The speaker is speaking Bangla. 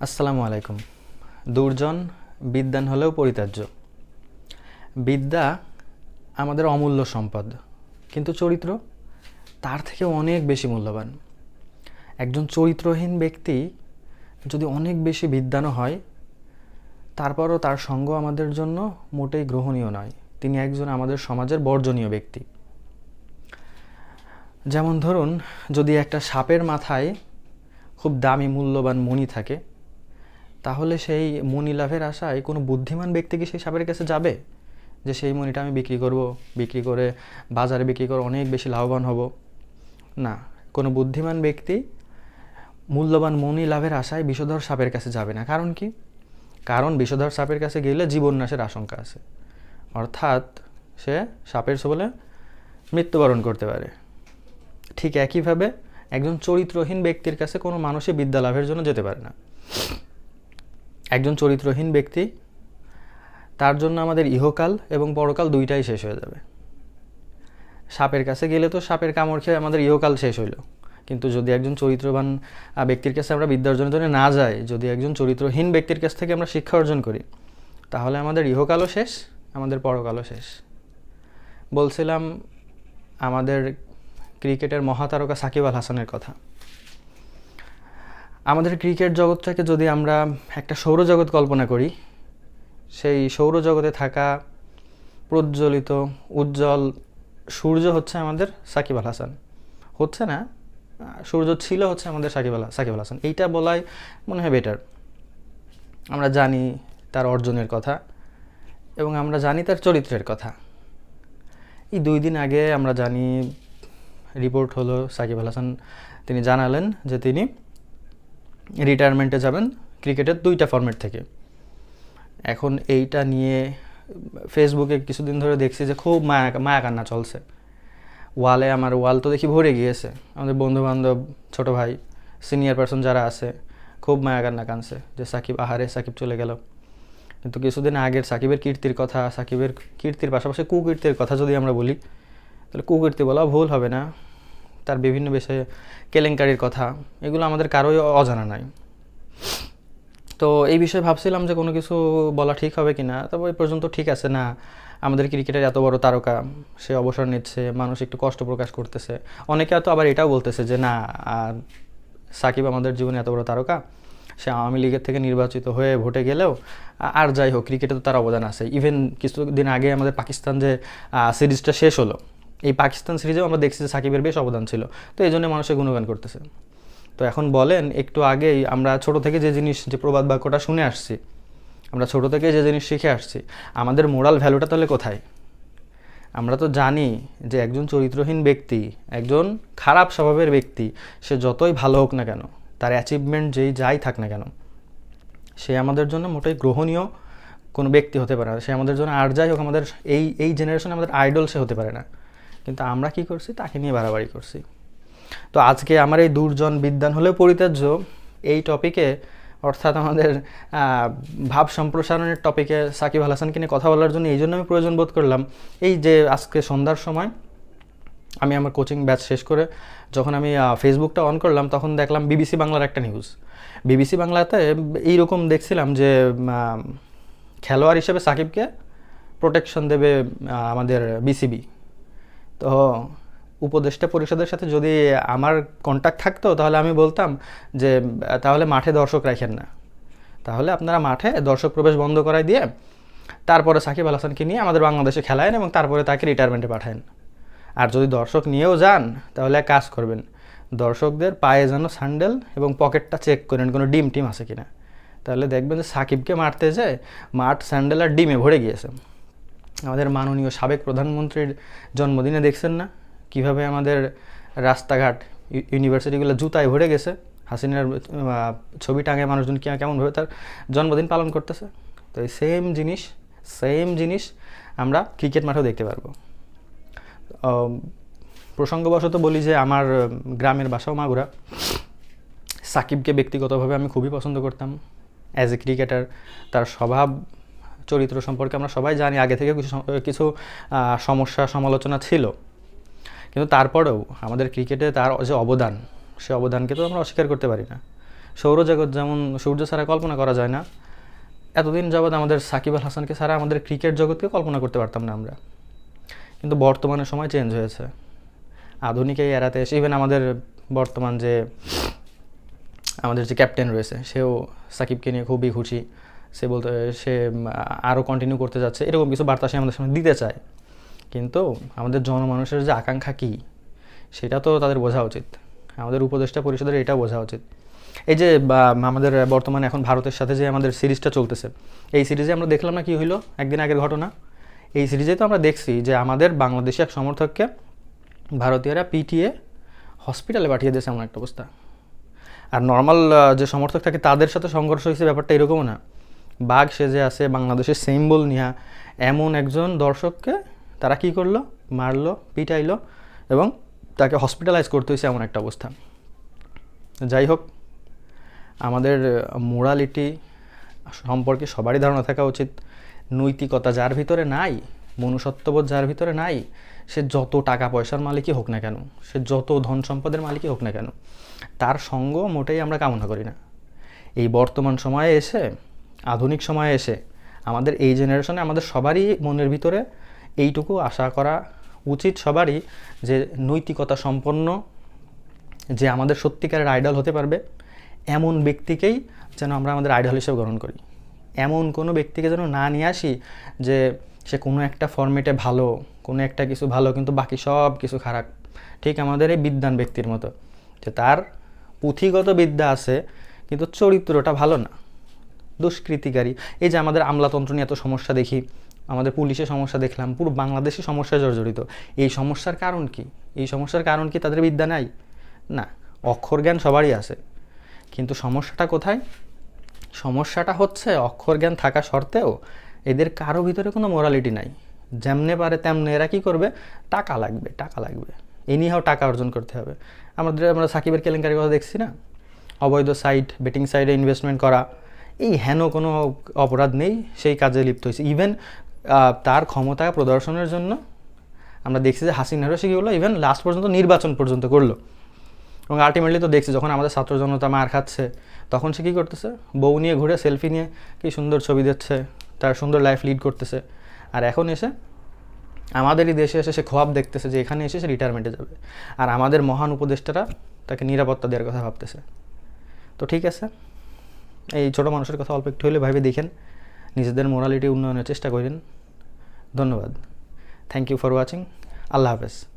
আসসালামু আলাইকুম। দুর্জন বিদ্যান হলেও পরিত্যাজ্য। বিদ্যা আমাদের অমূল্য সম্পদ, কিন্তু চরিত্র? তার থেকে অনেক বেশি মূল্যবান। একজন চরিত্রহীন ব্যক্তি যদি অনেক বেশি বিদ্যানও হয়, তারপরও তার সঙ্গ আমাদের জন্য মোটেই গ্রহণীয় নয়। তিনি একজন আমাদের সমাজের বর্জনীয় ব্যক্তি। যেমন ধরুন, যদি একটা সাপের মাথায় খুব দামি, মূল্যবান মণি থাকে তাহলে সেই মণি লাভের আশায় কোনো বুদ্ধিমান ব্যক্তি কি সেই সাপের কাছে যাবে? যে সেই মণিটা আমি বিক্রি করব, বিক্রি করে বাজারে বিক্রি করে অনেক বেশি লাভবান হব। না, কোনো বুদ্ধিমান ব্যক্তি মূল্যবান মণি লাভের আশায় বিষধর সাপের কাছে যাবে না। কারণ কি? কারণ বিষধর সাপের কাছে গেলে জীবন নাশের আশঙ্কা আছে। অর্থাৎ সে সাপের বলে মৃত্যুবরণ করতে পারে। ঠিক একইভাবে একজন চরিত্রহীন ব্যক্তির কাছে কোনো মানুষই বিদ্যা লাভের জন্য যেতে পারে না। একজন চরিত্রহীন ব্যক্তি, তার জন্য আমাদের ইহকাল এবং পরকাল দুইটাই শেষ হয়ে যাবে। সাপের কাছে গেলে তো সাপের কামড় খেয়ে আমাদের ইহকাল শেষ হইল। কিন্তু যদি একজন চরিত্রবান ব্যক্তির কাছে আমরা বিদ্যা অর্জনের জন্য না যাই, যদি একজন চরিত্রহীন ব্যক্তির কাছ থেকে আমরা শিক্ষা অর্জন করি, তাহলে আমাদের ইহকালও শেষ, আমাদের পরকালও শেষ। বলছিলাম আমাদের ক্রিকেটের মহাতারকা সাকিব আল হাসানের কথা। আমাদের ক্রিকেট জগৎটাকে যদি আমরা একটা সৌরজগৎ কল্পনা করি, সেই সৌরজগতে থাকা প্রজ্বলিত, উজ্জ্বল সূর্য হচ্ছে আমাদের সাকিব আল হাসান। হচ্ছে না? সূর্য ছিল হচ্ছে আমাদের সাকিব আল সাকিব আল হাসান। এইটা বলাই মনে হয় বেটার আমরা জানি তার অর্জনের কথা এবং আমরা জানি তার চরিত্রের কথা। এই দুই দিন আগে আমরা জানি রিপোর্ট হলো সাকিব আল হাসান, তিনি জানালেন যে তিনি রিটায়ারমেন্টে যাবেন, ক্রিকেটের দুইটা ফর্মেট থেকে। এখন এইটা নিয়ে ফেসবুকে কিছুদিন ধরে দেখছি যে খুব মায়া মায়া কান্না চলছে। ওয়ালে আমার ওয়াল তো দেখি ভরে গিয়েছে। আমাদের বন্ধু বান্ধব ছোটো ভাই সিনিয়র পার্সন যারা আছে, খুব মায়া কান্না কানছে যে সাকিব, আহারে সাকিব চলে গেল। কিন্তু কিছুদিন আগের সাকিবের কীর্তির কথা, সাকিবের কীর্তির পাশাপাশি কুকীর্তির কথা যদি আমরা বলি, তাহলে কুকীর্তি বলা ভুল হবে না। তার বিভিন্ন বিষয়ে কেলেঙ্কারির কথা, এগুলো আমাদের কারোই অজানা নাই। তো এই বিষয়ে ভাবছিলাম যে কোনো কিছু বলা ঠিক হবে কি না, তবে এই পর্যন্ত ঠিক আছে না। আমাদের ক্রিকেটের এত বড় তারকা, সে অবসর নিচ্ছে, মানুষ একটু কষ্ট প্রকাশ করতেছে। অনেকে তো আবার এটাও বলতেছে যে না সাকিব আমাদের জীবনে এত বড় তারকা, সে আওয়ামী লীগের থেকে নির্বাচিত হয়ে ভোটে গেলেও, আর যাই হোক, ক্রিকেটে তো তার অবদান আছে। ইভেন কিছুদিন আগে আমাদের পাকিস্তান যে সিরিজটা শেষ হলো এই পাকিস্তান সিরিজেও আমরা দেখছি যে সাকিবের বেশ অবদান ছিল। তো এই জন্য মানুষের গুণগান করতেছে। তো এখন বলেন, একটু আগেই আমরা ছোট থেকে যে জিনিস, যে প্রবাদ বাক্যটা শুনে আসছি, আমরা ছোট থেকে যে জিনিস শিখে আসছি, আমাদের মোরাল ভ্যালুটা তাহলে কোথায়? আমরা তো জানি যে একজন চরিত্রহীন ব্যক্তি, একজন খারাপ স্বভাবের ব্যক্তি, সে যতই ভালো হোক না কেন, তার অ্যাচিভমেন্ট যেই যাই থাক না কেন, সে আমাদের জন্য মোটেই গ্রহণীয় কোনো ব্যক্তি হতে পারে না। সে আমাদের জন্য আর যাই হোক, আমাদের এই এই জেনারেশনে আমাদের আইডল সে হতে পারে না। কিন্তু আমরা কি করছি? তাকে নিয়ে বাড়াবাড়ি করছি। তো আজকে আমার এই দুর্জন বিদ্যান হলেও পরিত্যাজ্য এই টপিকে অর্থাৎ আমাদের ভাব সম্প্রসারণের টপিকে সাকিব আল হাসানকে নিয়ে কথা বলার জন্য এই জন্য আমি প্রয়োজন বোধ করলাম। এই যে আজকে সন্ধ্যার সময় আমি আমার কোচিং ব্যাচ শেষ করে যখন আমি ফেসবুকটা অন করলাম, তখন দেখলাম বিবিসি বাংলার একটা নিউজ বিবিসি বাংলাতে এইরকম দেখছিলাম যে খেলোয়াড় হিসেবে সাকিবকে প্রোটেকশন দেবে আমাদের বিসিবি তো উপদেষ্টা পরিষদের সাথে যদি আমার কন্ট্যাক্ট থাকতো, তাহলে আমি বলতাম যে, তাহলে মাঠে দর্শক রাখেন না। তাহলে আপনারা মাঠে দর্শক প্রবেশ বন্ধ করাই দিয়ে, তারপরে সাকিব আল হাসানকে নিয়ে আমাদের বাংলাদেশে খেলায়েন এবং তারপরে তাকে রিটায়ারমেন্টে পাঠান আর যদি দর্শক নিয়েও যান, তাহলে এক কাজ করবেন। দর্শকদের পায়ে যেন স্যান্ডেল এবং পকেটটা চেক করেন, কোনো ডিম টিম আছে কিনা। তাহলে দেখবেন যে সাকিবকে মারতে যায় মাঠ স্যান্ডেল আর ডিমে ভরে গিয়েছে। আমাদের মাননীয় সাবেক প্রধানমন্ত্রীর জন্মদিনে দেখছেন না? কীভাবে আমাদের রাস্তাঘাট ইউনিভার্সিটিগুলো জুতায় ভরে গেছে? হাসিনার ছবি টাঙে মানুষজন কে- কেমনভাবে তার জন্মদিন পালন করতেছে? তো এই সেম জিনিস সেম জিনিস আমরা ক্রিকেট মাঠেও দেখতে পারব। প্রসঙ্গবশত বলি যে আমার গ্রামের বাসাও মাগুরা। সাকিবকে ব্যক্তিগতভাবে আমি খুবই পছন্দ করতাম। অ্যাজ এ ক্রিকেটার তার স্বভাব চরিত্র সম্পর্কে আমরা সবাই জানি, আগে থেকে কিছু কিছু সমস্যা, সমালোচনা ছিল। কিন্তু তারপরেও আমাদের ক্রিকেটে তার যে অবদান, সে অবদানকে তো আমরা অস্বীকার করতে পারি না। সৌরজগৎ যেমন সূর্য ছাড়া কল্পনা করা যায় না, এতদিন যাবৎ আমাদের সাকিব আল হাসানকে ছাড়া আমাদের ক্রিকেট জগৎকে কল্পনা করতে পারতাম না আমরা। কিন্তু বর্তমানে সময় চেঞ্জ হয়েছে। আধুনিক এই এরাতে এসে ইভেন আমাদের বর্তমান যে, আমাদের যে ক্যাপ্টেন রয়েছে, সেও সাকিবকে নিয়ে খুবই খুশি। সে বলতে, সে আরও কন্টিনিউ করতে যাচ্ছে, এরকম কিছু বার্তা সে আমাদের সামনে দিতে চায়। কিন্তু আমাদের জনমানুষের যে আকাঙ্ক্ষা কী, সেটা তো তাদের বোঝা উচিত। আমাদের উপদেষ্টা পরিষদের এটা বোঝা উচিত। এই যে আমাদের বর্তমানে এখন ভারতের সাথে যে আমাদের সিরিজটা চলতেছে, এই সিরিজে আমরা দেখলাম না কি হইল একদিন আগের ঘটনা? এই সিরিজে তো আমরা দেখছি যে আমাদের বাংলাদেশি এক সমর্থককে ভারতীয়রা পিটিএ হসপিটালে পাঠিয়ে দিয়েছে এমন একটা অবস্থা। আর নর্মাল যে সমর্থক থাকে তাদের সাথে সংঘর্ষ হয়েছে ব্যাপারটা এরকমও না। বাঘ সেজে আছে, বাংলাদেশের সিম্বল নিয়া। এমন একজন দর্শককে তারা কি করল? মারলো, পিটাইলো এবং তাকে হসপিটালাইজ করতে হয়েছে এমন একটা অবস্থা। যাই হোক, আমাদের মোরালিটি সম্পর্কে সবারই ধারণা থাকা উচিত। নৈতিকতা যার ভিতরে নাই, মনুষ্যত্ববোধ যার ভিতরে নাই, সে যত টাকা পয়সার মালিকই হোক না কেন, সে যত ধন সম্পদের মালিকই হোক না কেন, তার সঙ্গ মোটেই আমরা কামনা করি না। এই বর্তমান সময়ে এসে আধুনিক সময়ে এসে আমাদের এই জেনারেশনে আমাদের সবারই মনের ভিতরে এইটুকু আশা করা উচিত সবারই যে নৈতিকতা সম্পন্ন, যে আমাদের সত্যিকারের আইডল হতে পারবে এমন ব্যক্তিকেই যেন আমরা আমাদের আইডল হিসেবে গ্রহণ করি। এমন কোনো ব্যক্তিকে যেন না নিয়ে আসি যে সে কোনো একটা ফর্মেটে ভালো, কোনো একটা কিছু ভালো কিন্তু বাকি সব কিছু খারাপ। ঠিক আমাদের এই বিদ্যান ব্যক্তির মতো যে তার পুঁথিগত বিদ্যা আছে কিন্তু চরিত্রটা ভালো না। দুষ্কৃতিকারী। এই যে আমাদের আমলাতন্ত্র নিয়ে এত সমস্যা দেখি, আমাদের পুলিশের সমস্যা দেখলাম, পুরো বাংলাদেশে সমস্যায় জর্জরিত। এই সমস্যার কারণ কি? এই সমস্যার কারণ কি তাদের বিদ্যা নাই? না, অক্ষর জ্ঞান সবারই আছে। কিন্তু সমস্যাটা কোথায়? সমস্যাটা হচ্ছে অক্ষর জ্ঞান থাকা সত্ত্বেও এদের কারও ভিতরে কোনো মোরালিটি নাই। যেমনে পারে তেমনে এরা কী করবে? টাকা লাগবে টাকা লাগবে। এনিহাও টাকা অর্জন করতে হবে। আমাদের, আমরা সাকিবের কেলেঙ্কারির কথা দেখছি না? অবৈধ সাইট বেটিং সাইডে ইনভেস্টমেন্ট করা এই হেন কোনো অপরাধ নেই, সেই কাজে লিপ্ত হয়েছে। ইভেন তার ক্ষমতা প্রদর্শনের জন্য আমরা দেখছি যে হাসিনারও সে কী হলো ইভেন লাস্ট পর্যন্ত নির্বাচন পর্যন্ত করল। এবং আলটিমেটলি তো দেখছি, যখন আমাদের ছাত্র জনতা মার খাচ্ছে, তখন সে কী করতেছে? বউ নিয়ে ঘুরে সেলফি নিয়ে কী সুন্দর ছবি দিচ্ছে, তার সুন্দর লাইফ লিড করতেছে। আর এখন এসে আমাদেরই দেশে এসে সে খোয়াব দেখতেছে যে এখানে এসে সে রিটায়ারমেন্টে যাবে। আর আমাদের মহান উপদেষ্টারা তাকে নিরাপত্তা দেওয়ার কথা ভাবতেছে। তো ঠিক আছে এই ছোটো মানুষের কথা অল্প একটু হলে ভাবে দেখেন, নিজেদের মোরালিটি উন্নয়নের চেষ্টা করেন। ধন্যবাদ। থ্যাংক ইউ ফর ওয়াচিং আল্লাহ হাফেজ।